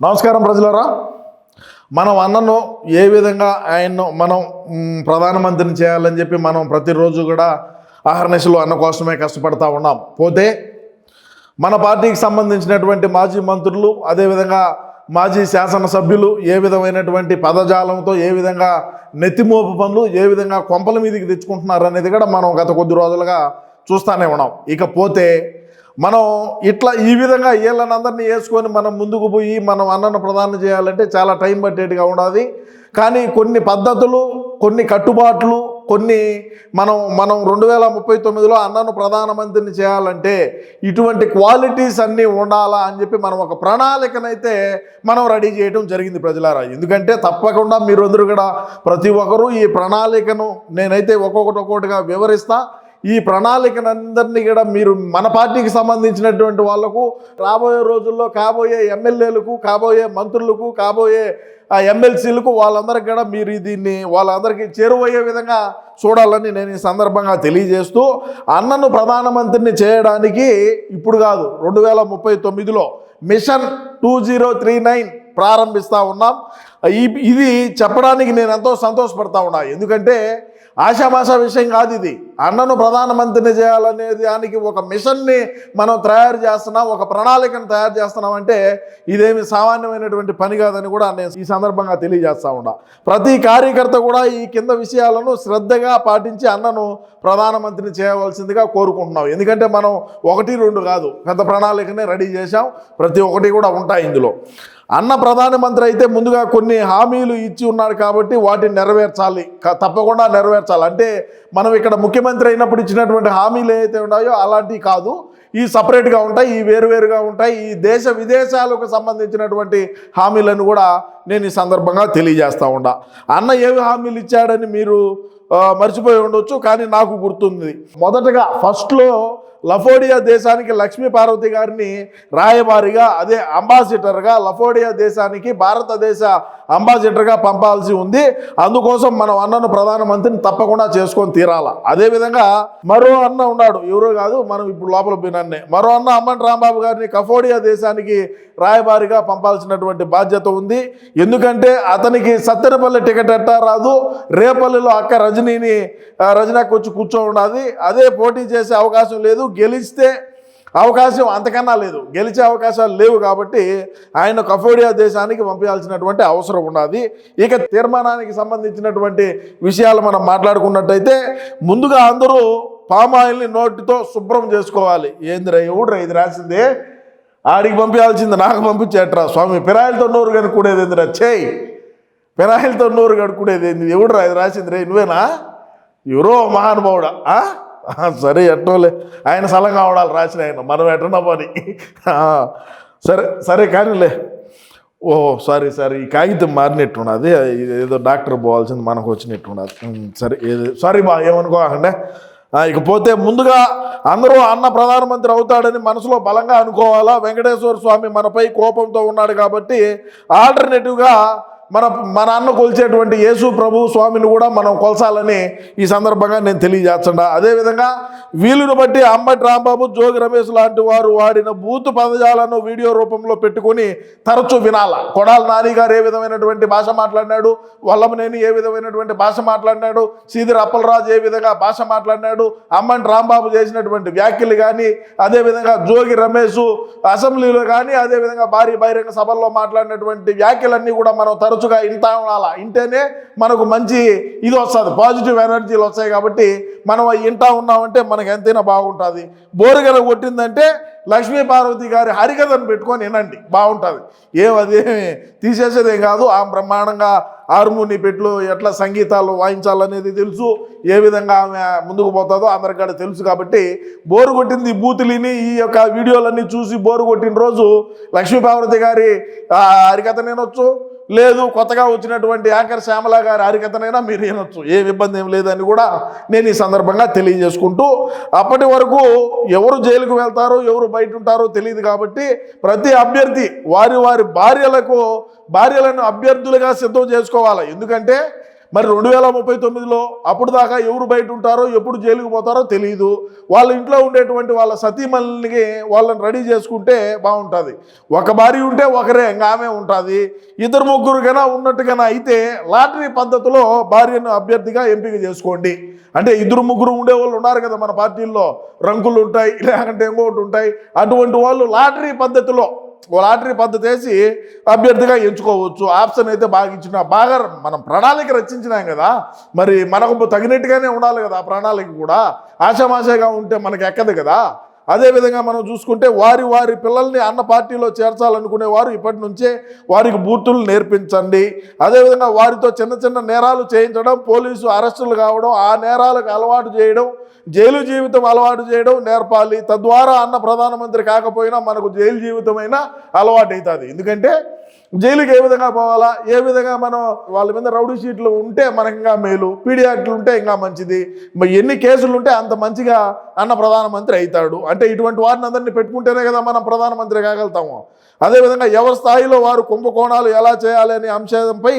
నమస్కారం ప్రజలరా. మనం అన్నను ఏ విధంగా ఆయన్ను మనం ప్రధానమంత్రిని చేయాలని చెప్పి మనం ప్రతిరోజు కూడా ఆహర్నిశలు అన్న కోసమే కష్టపడతా ఉన్నాం. పోతే మన పార్టీకి సంబంధించినటువంటి మాజీ మంత్రులు అదేవిధంగా మాజీ శాసనసభ్యులు ఏ విధమైనటువంటి పదజాలంతో ఏ విధంగా నెత్తిమోపు పనులు ఏ విధంగా కొంపల మీదకి తెచ్చుకుంటున్నారు అనేది కూడా మనం గత కొద్ది రోజులుగా చూస్తూనే ఉన్నాం. ఇకపోతే మనం ఇట్లా ఈ విధంగా వీళ్ళనందరినీ వేసుకొని మనం ముందుకు పోయి మనం అన్నను ప్రదానం చేయాలంటే చాలా టైం పట్టేట్టుగా ఉండాలి. కానీ కొన్ని పద్ధతులు కొన్ని కట్టుబాట్లు కొన్ని మనం మనం రెండు వేల ముప్పై తొమ్మిదిలో అన్నను ప్రధానమంత్రిని చేయాలంటే ఇటువంటి క్వాలిటీస్ అన్నీ ఉండాలా అని చెప్పి మనం ఒక ప్రణాళికనైతే మనం రెడీ చేయడం జరిగింది ప్రజలారా. ఎందుకంటే తప్పకుండా మీరందరూ కూడా ప్రతి ఒక్కరూ ఈ ప్రణాళికను నేనైతే ఒక్కొక్కటి ఒక్కొక్కటిగా వివరిస్తా. ఈ ప్రణాళికనందరినీ కూడా మీరు మన పార్టీకి సంబంధించినటువంటి వాళ్ళకు రాబోయే రోజుల్లో కాబోయే ఎమ్మెల్యేలకు కాబోయే మంత్రులకు కాబోయే ఆ ఎమ్మెల్సీలకు వాళ్ళందరికీ కూడా మీరు దీన్ని వాళ్ళందరికీ చేరువయ్యే విధంగా చూడాలని నేను ఈ సందర్భంగా తెలియజేస్తూ అన్నను ప్రధానమంత్రిని చేయడానికి ఇప్పుడు కాదు రెండు వేల ముప్పై తొమ్మిదిలో mission two zero three nine ప్రారంభిస్తూ ఉన్నాం. ఇది చెప్పడానికి నేను ఎంతో సంతోషపడతా ఉన్నా. ఎందుకంటే ఆశామాషా విషయం కాదు ఇది. అన్నను ప్రధానమంత్రిని చేయాలనే దానికి ఒక మిషన్ని మనం తయారు చేస్తున్నాం ఒక ప్రణాళికను తయారు చేస్తున్నాం అంటే ఇదేమి సామాన్యమైనటువంటి పని కాదని కూడా నేను ఈ సందర్భంగా తెలియజేస్తా ఉన్నా. ప్రతి కార్యకర్త కూడా ఈ కింద విషయాలను శ్రద్ధగా పాటించి అన్నను ప్రధానమంత్రిని చేయవలసిందిగా కోరుకుంటున్నాం. ఎందుకంటే మనం ఒకటి రెండు కాదు పెద్ద ప్రణాళికనే రెడీ చేశాం. ప్రతి ఒక్కటి కూడా ఉంటాయి ఇందులో. అన్న ప్రధానమంత్రి అయితే ముందుగా కొన్ని హామీలు ఇచ్చి ఉన్నాడు కాబట్టి వాటిని నెరవేర్చాలి. తప్పకుండా నెరవేర్చాలి. అంటే మనం ఇక్కడ ముఖ్యమంత్రి అయినప్పుడు ఇచ్చినటువంటి హామీలు ఏవైతే ఉన్నాయో అలాంటివి కాదు. ఈ సపరేట్గా ఉంటాయి ఈ వేరువేరుగా ఉంటాయి. ఈ దేశ విదేశాలకు సంబంధించినటువంటి హామీలను కూడా నేను ఈ సందర్భంగా తెలియజేస్తా ఉండా. అన్న ఏవి హామీలు ఇచ్చాడని మీరు మర్చిపోయి ఉండొచ్చు కానీ నాకు గుర్తుంది. మొదటగా ఫస్ట్లో లఫోడియా దేశానికి లక్ష్మీ పార్వతి గారిని రాయబారిగా అదే అంబాసిడర్గా లఫోడియా దేశానికి భారతదేశ అంబాసిడర్గా పంపాల్సి ఉంది. అందుకోసం మనం అన్నను ప్రధానమంత్రిని తప్పకుండా చేసుకొని తీరాల. అదేవిధంగా మరో అన్న ఉన్నాడు. ఎవరో కాదు మనం ఇప్పుడు లోపల పోయినన్నే మరో అన్న అమ్మన్ రాంబాబు గారిని కఫోడియా దేశానికి రాయబారిగా పంపాల్సినటువంటి బాధ్యత ఉంది. ఎందుకంటే అతనికి సత్తెనపల్లి టికెట్ ఎట్టా రాదు. రేపల్లిలో అక్క రజనీని ఆ, రజనాకి వచ్చి కూర్చో ఉండాలి అదే పోటీ చేసే అవకాశం లేదు. గెలిస్తే అవకాశం అంతకన్నా లేదు. గెలిచే అవకాశాలు లేవు కాబట్టి ఆయన కఫోడియా దేశానికి పంపించాల్సినటువంటి అవసరం ఉన్నది. ఇక తీర్మానానికి సంబంధించినటువంటి విషయాలు మనం మాట్లాడుకున్నట్టయితే ముందుగా అందరూ పామాయిల్ని నోటితో శుభ్రం చేసుకోవాలి. ఏందిరా ఎవడురా ఇది రాసిందే? ఆడికి పంపించాల్సింది నాకు పంపించేట్రా స్వామి. పిరాయిలతో నోరు కనుక్కునేది ఏందిరా? చేయి పిరాయిలతో నోరు కడుక్కునేది ఏంది? ఎవడురా ఇది రాసింది రే? నువ్వేనా? ఎవరో మహానుభావుడా ఆ, సరే ఎట్టోలే. ఆయన సలహా అవడాలి రాసిన ఆయన. మనం ఎట్టనా పని. సరే సరే కానీలే. ఓ సారీ సారీ. ఈ కాగితం మారినట్టున్నది. ఏదో డాక్టర్ పోవాల్సింది మనకు వచ్చినట్టున్నది. సరే ఏది సారీ బా ఏమనుకోకండి. ఇకపోతే ముందుగా అందరూ అన్న ప్రధానమంత్రి అవుతాడని మనసులో బలంగా అనుకోవాలా? వెంకటేశ్వర స్వామి మనపై కోపంతో ఉన్నాడు కాబట్టి ఆల్టర్నేటివ్గా మన మన అన్న కొలిచేటువంటి యేసు ప్రభు స్వామిని కూడా మనం కొలసాలని ఈ సందర్భంగా నేను తెలియజేస్తుండ అదేవిధంగా వీలును బట్టి అంబటి రాంబాబు జోగి రమేష్ లాంటి వారు వాడిన బూతు పదజాలను వీడియో రూపంలో పెట్టుకొని తరచూ వినాల. కొడాల నాని గారు ఏ విధమైనటువంటి భాష మాట్లాడినాడు? వల్లమనేని ఏ విధమైనటువంటి భాష మాట్లాడినాడు? సీదిర అప్పలరాజు ఏ విధంగా భాష మాట్లాడినాడు? అమ్మంటి రాంబాబు చేసినటువంటి వ్యాఖ్యలు కానీ అదేవిధంగా జోగి రమేష్ అసెంబ్లీలో కానీ అదేవిధంగా భారీ బహిరంగ సభల్లో మాట్లాడినటువంటి వ్యాఖ్యలన్నీ కూడా మనం తరచు తరచుగా ఇంటా ఉండాలా? ఇంటేనే మనకు మంచి ఇది వస్తుంది పాజిటివ్ ఎనర్జీలు వస్తాయి కాబట్టి మనం అవి ఇంటా ఉన్నామంటే మనకు ఎంతైనా బాగుంటుంది. బోరుగల కొట్టిందంటే లక్ష్మీ పార్వతి గారి హరికథను పెట్టుకొని వినండి బాగుంటుంది. ఏం అదేమి తీసేసేదేం కాదు ఆ బ్రహ్మాండంగా హార్మోని పెట్లు ఎట్లా సంగీతాలు వాయించాలనేది తెలుసు ఏ విధంగా ఆమె ముందుకు పోతుందో అందరికీ తెలుసు కాబట్టి బోరు కొట్టింది బూతులిని ఈ యొక్క వీడియోలన్నీ చూసి బోరు కొట్టిన రోజు లక్ష్మీ పార్వతి గారి హరికథ నేనొచ్చు లేదు కొత్తగా వచ్చినటువంటి యాంకర్ శ్యామల గారి హరికథనైనా మీరు వినొచ్చు. ఏం ఇబ్బంది ఏం లేదని కూడా నేను ఈ సందర్భంగా తెలియజేసుకుంటూ అప్పటి వరకు ఎవరు జైలుకు వెళ్తారో ఎవరు బయట ఉంటారో తెలియదు కాబట్టి ప్రతి అభ్యర్థి వారి వారి భార్యలకు భార్యలను అభ్యర్థులుగా సిద్ధం చేసుకోవాలి. ఎందుకంటే మరి రెండు వేల ముప్పై తొమ్మిదిలో అప్పుడు దాకా ఎవరు బయట ఉంటారో ఎప్పుడు జైలుకు పోతారో తెలియదు వాళ్ళ ఇంట్లో ఉండేటువంటి వాళ్ళ సతీమణికి వాళ్ళని రెడీ చేసుకుంటే బాగుంటుంది. ఒక భార్య ఉంటే ఒకరే ఆమె ఉంటుంది. ఇద్దరు ముగ్గురుకైనా ఉన్నట్టుగానా అయితే లాటరీ పద్ధతిలో భార్యను అభ్యర్థిగా ఎంపిక చేసుకోండి. అంటే ఇద్దరు ముగ్గురు ఉండే వాళ్ళు ఉన్నారు కదా మన పార్టీల్లో. రంకులు ఉంటాయి లేకుంటే ఇంకొకటి ఉంటాయి. అటువంటి వాళ్ళు లాటరీ పద్ధతిలో లాటరీ పద్ధతి వేసి అభ్యర్థిగా ఎంచుకోవచ్చు. ఆప్షన్ అయితే బాగా ఇచ్చిన బాగా మనం ప్రణాళిక రచించినాం కదా. మరి మనకు తగినట్టుగానే ఉండాలి కదా ఆ ప్రణాళిక కూడా. ఆశామాషగా ఉంటే మనకి ఎక్కదు కదా. అదేవిధంగా మనం చూసుకుంటే వారి వారి పిల్లల్ని అన్న పార్టీలో చేర్చాలనుకునే వారు ఇప్పటి నుంచే వారికి బూతులు నేర్పించండి. అదేవిధంగా వారితో చిన్న చిన్న నేరాలు చేయించడం పోలీసు అరెస్టులు కావడం ఆ నేరాలకు అలవాటు చేయడం జైలు జీవితం అలవాటు చేయడం నేర్పాలి. తద్వారా అన్న ప్రధానమంత్రి కాకపోయినా మనకు జైలు జీవితమైనా అలవాటు అవుతుంది ఎందుకంటే జైలుకి ఏ విధంగా పోవాలా? ఏ విధంగా మనం వాళ్ళ మీద రౌడీ షీట్లు ఉంటే మనకి ఇంకా మేలు? పీడియాట్లు ఉంటే ఇంకా మంచిది? మరి ఎన్ని కేసులు ఉంటే అంత మంచిగా అన్న ప్రధానమంత్రి అవుతాడు. అంటే ఇటువంటి వారిని అందరినీ పెట్టుకుంటేనే కదా మనం ప్రధానమంత్రి కాగలుగుతాము. అదేవిధంగా ఎవరి స్థాయిలో వారు కుంభకోణాలు ఎలా చేయాలి అనే అంశంపై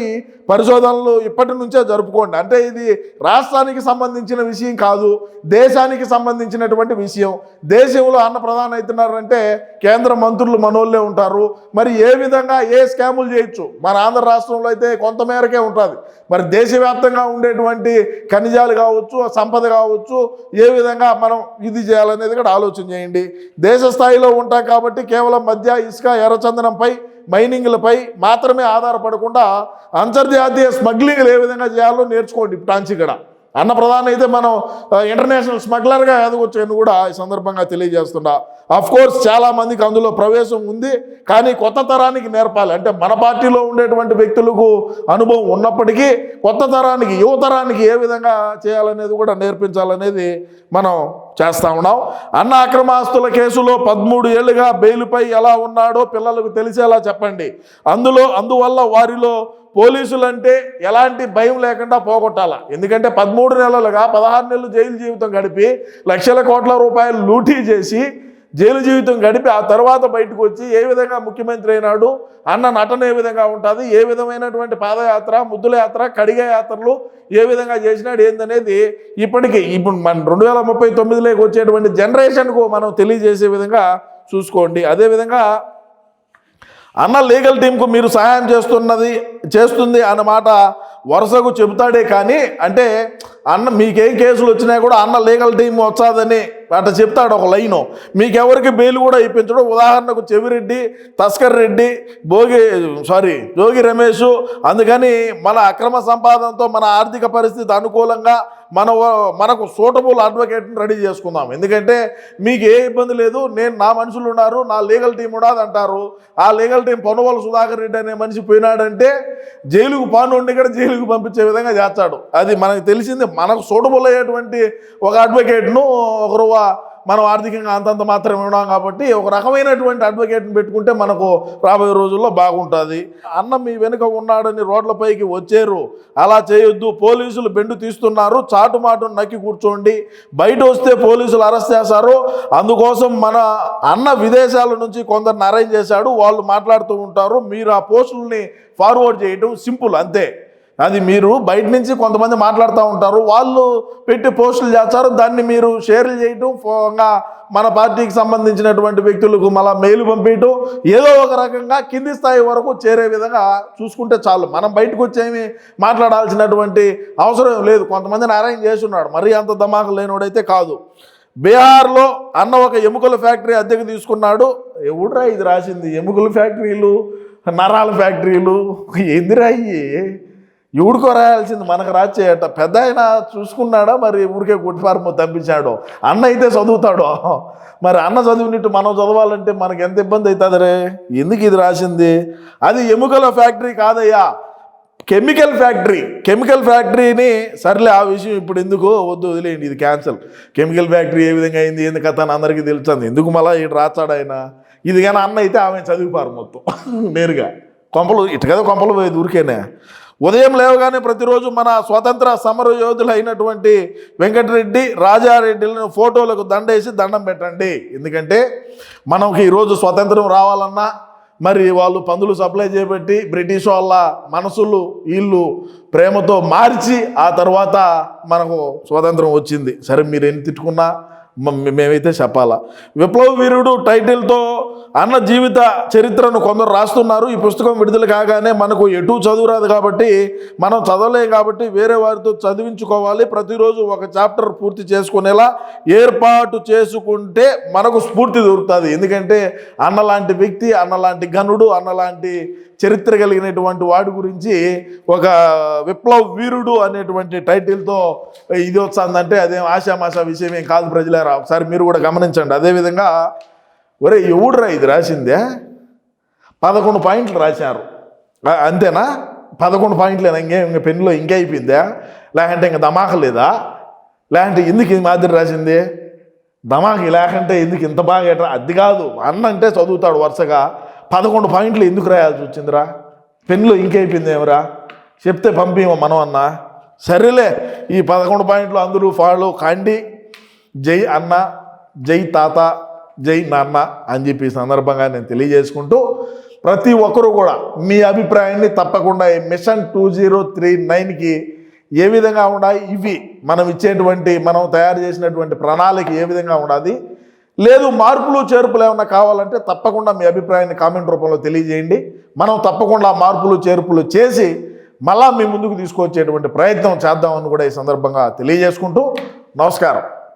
పరిశోధనలు ఇప్పటి నుంచే జరుపుకోండి. అంటే ఇది రాష్ట్రానికి సంబంధించిన విషయం కాదు దేశానికి సంబంధించినటువంటి విషయం. దేశంలో అన్న ప్రధాని అవుతున్నారంటే కేంద్ర మంత్రులు మనోళ్ళే ఉంటారు. మరి ఏ విధంగా ఏ స్కాములు చేయొచ్చు? మన ఆంధ్ర రాష్ట్రంలో అయితే కొంతమేరకే ఉంటుంది. మరి దేశవ్యాప్తంగా ఉండేటువంటి ఖనిజాలు కావచ్చు సంపద కావచ్చు ఏ విధంగా మనం ఇది చేయాలనేది కూడా ఆలోచన చేయండి. దేశ స్థాయిలో ఉంటాం కాబట్టి కేవలం మధ్య ఇసుక ఎర్రచందనంపై మైనింగ్లపై మాత్రమే ఆధారపడకుండా అంతర్జాతీయ స్మగ్లింగ్లు ఏ విధంగా చేయాలో నేర్చుకోండి టాంచి ఇక్కడ అన్న ప్రధాన అయితే మనం ఇంటర్నేషనల్ స్మగ్లర్గా ఎదగొచ్చని కూడా ఈ సందర్భంగా తెలియజేస్తున్నా. అఫ్ కోర్స్ చాలామందికి అందులో ప్రవేశం ఉంది కానీ కొత్త తరానికి నేర్పాలి. అంటే మన పార్టీలో ఉండేటువంటి వ్యక్తులకు అనుభవం ఉన్నప్పటికీ కొత్త తరానికి యువతరానికి ఏ విధంగా చేయాలనేది కూడా నేర్పించాలనేది మనం చేస్తా ఉన్నాం అన్న అక్రమాస్తుల కేసులో పదమూడు ఏళ్ళుగా బెయిల్పై ఎలా ఉన్నాడో పిల్లలకు తెలిసేలా చెప్పండి. అందులో అందువల్ల వారిలో పోలీసులంటే ఎలాంటి భయం లేకుండా పోగొట్టాల? ఎందుకంటే పదమూడు నెలలుగా పదహారు నెలలు జైలు జీవితం గడిపి లక్షల కోట్ల రూపాయలు లూటీ చేసి జైలు జీవితం గడిపి ఆ తర్వాత బయటకు వచ్చి ఏ విధంగా ముఖ్యమంత్రి అయినాడు అన్న నటన ఏ విధంగా ఉంటుంది ఏ విధమైనటువంటి పాదయాత్ర ముద్దుల యాత్ర కడిగ యాత్రలు ఏ విధంగా చేసినాడు ఏందనేది ఇప్పటికీ ఇప్పుడు మన రెండు వేల ముప్పై తొమ్మిదిలోకి వచ్చేటువంటి జనరేషన్కు మనం తెలియజేసే విధంగా చూసుకోండి. అదేవిధంగా అన్న లీగల్ టీంకు మీరు సహాయం చేస్తున్నది చేస్తుంది అన్నమాట వరుసకు చెబుతాడే కానీ అంటే అన్న మీకేం కేసులు వచ్చినా కూడా అన్న లీగల్ టీం వచ్చాదని అట్లా చెప్తాడు ఒక లైను. మీకెవరికి బెయిల్ కూడా ఇప్పించడం. ఉదాహరణకు చెవిరెడ్డి తస్కర్ రెడ్డి భోగి సారీ జోగి రమేష్. అందుకని మన అక్రమ సంపాదనతో మన ఆర్థిక పరిస్థితి అనుకూలంగా మన మనకు సూటబుల్ అడ్వకేట్ని రెడీ చేసుకుందాం. ఎందుకంటే మీకు ఏ ఇబ్బంది లేదు. నేను నా మనుషులు ఉన్నారు. నా లీగల్ టీం ఉండదు అంటారు. ఆ లీగల్ టీం పొన్నవోలు సుధాకర్ రెడ్డి అనే మనిషి పోయినాడంటే జైలుకు పానుండి కూడా జైలుకు పంపించే విధంగా చేస్తాడు. అది మనకు తెలిసింది మనకు సూటబుల్ అయ్యేటువంటి ఒక అడ్వకేట్ను ఒకరు మనం ఆర్థికంగా అంతంత మాత్రమే ఉన్నాం కాబట్టి ఒక రకమైనటువంటి అడ్వకేట్ని పెట్టుకుంటే మనకు రాబోయే రోజుల్లో బాగుంటుంది. అన్న మీ వెనుక ఉన్నాడని రోడ్లపైకి వచ్చారు. అలా చేయొద్దు. పోలీసులు బెండు తీస్తున్నారు. చాటుమాటు నక్కి కూర్చోండి. బయట వస్తే పోలీసులు అరెస్ట్ చేశారు అందుకోసం మన అన్న విదేశాల నుంచి కొందరిని అరేంజ్ చేశాడు. వాళ్ళు మాట్లాడుతూ ఉంటారు. మీరు ఆ పోస్టుల్ని ఫార్వర్డ్ చేయటం సింపుల్ అంతే. అది మీరు బయట నుంచి కొంతమంది మాట్లాడుతూ ఉంటారు. వాళ్ళు పెట్టి పోస్టులు చేస్తారు. దాన్ని మీరు షేర్లు చేయటం ఫోగా మన పార్టీకి సంబంధించినటువంటి వ్యక్తులకు మళ్ళీ మెయిల్ పంపించటం ఏదో ఒక రకంగా కింది స్థాయి వరకు చేరే విధంగా చూసుకుంటే చాలు. మనం బయటకు వచ్చేమి మాట్లాడాల్సినటువంటి అవసరం లేదు. కొంతమందిని అరేంజ్ చేసి ఉన్నాడు మరీ అంత దమాకు లేనివాడైతే కాదు. బీహార్లో అన్న ఒక ఎముకల ఫ్యాక్టరీ అద్దెకు తీసుకున్నాడు. ఎవడురా ఇది రాసింది? ఎముకల ఫ్యాక్టరీలు నరాల ఫ్యాక్టరీలు. ఏందిరా అయ్యి ఎవడికో రాయాల్సింది మనకు రాచేయట పెద్ద ఆయన చూసుకున్నాడా? మరి ఊరికే గుడ్డిపారము తప్పించాడు అన్న అయితే చదువుతాడు. మరి అన్న చదివినట్టు మనం చదవాలంటే మనకు ఎంత ఇబ్బంది అవుతుంది రే ఎందుకు ఇది రాసింది? అది ఎముకల ఫ్యాక్టరీ కాదయ్యా. Chemical factory. కెమికల్ ఫ్యాక్టరీని సర్లే ఆ విషయం ఇప్పుడు ఎందుకు? వద్దు వదిలేయండి ఇది క్యాన్సల్. కెమికల్ ఫ్యాక్టరీ ఏ విధంగా అయింది? ఏంది కథ అని అందరికీ తెలుస్తుంది. ఎందుకు మళ్ళీ ఇటు రాచాడు ఆయన? ఇది కానీ అన్న అయితే ఆమె చదివిపారు మొత్తం. నేరుగా. కొంపలు ఇటు కదా కొంపలు పోయేది ఊరికేనే. ఉదయం లేవగానే ప్రతిరోజు మన స్వతంత్ర సమర యోధులు అయినటువంటి వెంకటరెడ్డి రాజారెడ్డిలను ఫోటోలకు దండేసి దండం పెట్టండి. ఎందుకంటే మనకి ఈరోజు స్వతంత్రం రావాలన్నా మరి వాళ్ళు పందులు సప్లై చేపట్టి బ్రిటిష్ వాళ్ళ మనసులు వీళ్ళు ప్రేమతో మార్చి ఆ తర్వాత మనకు స్వాతంత్రం వచ్చింది. సరే మీరు ఎన్ని తిట్టుకున్నా మ- మేమైతే చెప్పాలా. విప్లవ వీరుడు టైటిల్తో అన్న జీవిత చరిత్రను కొందరు రాస్తున్నారు. ఈ పుస్తకం విడుదల కాగానే మనకు ఎటు చదువు రాదు కాబట్టి మనం చదవలేం కాబట్టి వేరే వారితో చదివించుకోవాలి. ప్రతిరోజు ఒక చాప్టర్ పూర్తి చేసుకునేలా ఏర్పాటు చేసుకుంటే మనకు స్ఫూర్తి దొరుకుతుంది. ఎందుకంటే అన్న లాంటి వ్యక్తి అన్నలాంటి గనుడు అన్నలాంటి చరిత్ర కలిగినటువంటి వాడి గురించి ఒక విప్లవ వీరుడు అనేటువంటి టైటిల్తో ఇది వస్తుందంటే అదేం ఆశామాషా విషయం ఏం కాదు ప్రజలారా. ఒకసారి మీరు కూడా గమనించండి. అదేవిధంగా ఒరే ఎవడురా ఇది రాసిందే? పదకొండు పాయింట్లు రాశారు. అంతేనా? పదకొండు పాయింట్లేనా ఇంకేం ఇంకా పెన్నులో ఇంకే అయిపోయిందా? లేకంటే ఇంక దమాక లేదా? లేకంటే ఎందుకు ఈ మాదిరి రాసింది? దమాకి లేకంటే ఎందుకు ఇంత బాగా ఎట్రా అది కాదు. అన్న అంటే చదువుతాడు వరుసగా. పదకొండు పాయింట్లు ఎందుకు రాయాల్సి వచ్చిందిరా? పెన్నులో ఇంకైపోయింది ఏమరా? చెప్తే పంపిమ మనం అన్న. సరేలే ఈ పదకొండు పాయింట్లు అందరూ ఫాలో. కండి జై అన్న జై తాత. జై నాన్న అని చెప్పి సందర్భంగా నేను తెలియజేసుకుంటూ ప్రతి ఒక్కరూ కూడా మీ అభిప్రాయాన్ని తప్పకుండా ఈ మిషన్ టూ జీరో త్రీ నైన్కి ఏ విధంగా ఉండాలి? ఇవి మనం ఇచ్చేటువంటి మనం తయారు చేసినటువంటి ప్రణాళిక ఏ విధంగా ఉండాలి? లేదు మార్పులు చేర్పులు ఏమైనా కావాలంటే తప్పకుండా మీ అభిప్రాయాన్ని కామెంట్ రూపంలో తెలియజేయండి. మనం తప్పకుండా మార్పులు చేర్పులు చేసి మళ్ళా మీ ముందుకు తీసుకొచ్చేటువంటి ప్రయత్నం చేద్దామని కూడా ఈ సందర్భంగా తెలియజేసుకుంటూ నమస్కారం.